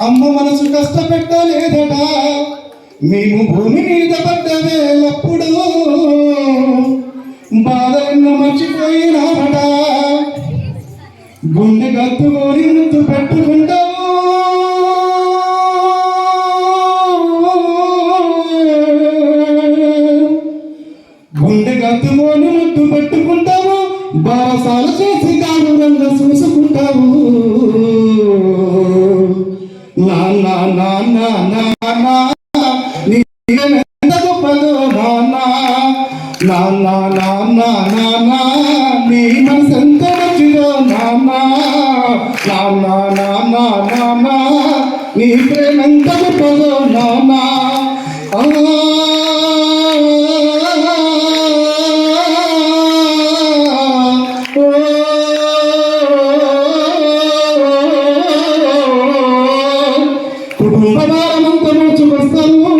అమ్మ మనసు కష్టపెట్టలేదట. మేము భూమి మీద పడ్డ వేలప్పుడు బాధలను మర్చిపోయినామట గుండె గత్తుకొని ముద్దు పెట్టుకుంటాము గుండె గత్తుకొని ముద్దు పెట్టుకుంటాము బారసాల చేసి దారుణంగా చూసుకుంటాము నా నా నా నీ మనసు మంచిదో? నాన్న నా నా నా నీ ప్రేమ గొప్పదో? కుటుంబ భారమంతా మోచుకొస్తాను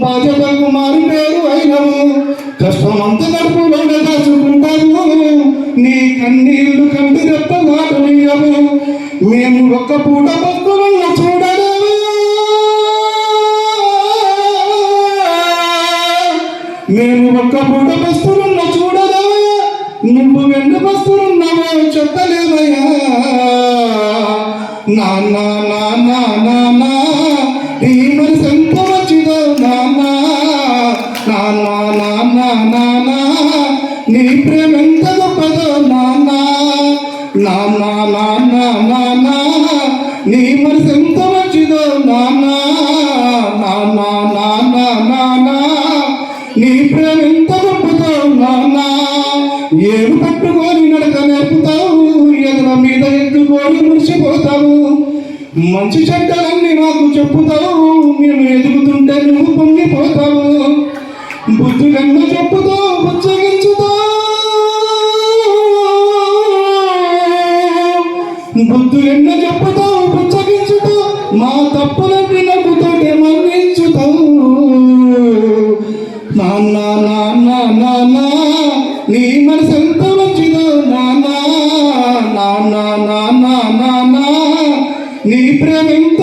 బాధ్యతకు మారి పేరు అయినము కష్టమంత దాచుకుంటాము నీ కన్నీళ్ళు కంటి రెప్ప మాటలియము మేము ఒక్క పూట భక్తులను చూడలేము మేము ఒక్క పూట బస్తులున్న చూడలేము నువ్వు వెన్ను బస్తులున్నావో చెప్పలేమయ్యా నా నా నా నా నా నా. నా నా నా నా నా నా నీ ప్రేమ ఎంత గొప్పదో నాన్న నా నా నా నీ మనసు ఎంత మంచిదో నాన్న నా నా నా నా నా నీ ప్రేమ ఎంత గొప్పదో నాన్న ఏడు పట్టుకొని నడక నేర్పుతావు ఎదుర మీద ఎత్తుకొని మురిసిపోతావు. మంచి చెడ్డలన్నీ నాకు చెప్పుతావు మేము ఎదుగుతుంటే నువ్వు పొంగిపోతావు. బుద్ధులన్న చెప్పుతావు బుచ్చగించుతావు బుద్ధులెన్న చెప్పుతావు పుచ్చగించుతావు మా తప్పులన్నీ నవ్వుతోటే మన్నించుతావు నాన్న నాన్న నాన్న నీ మనసు ఎంత మంచిదో నాన్న. నాన్న నాన్న నాన్న నీ ప్రేమ ఎంత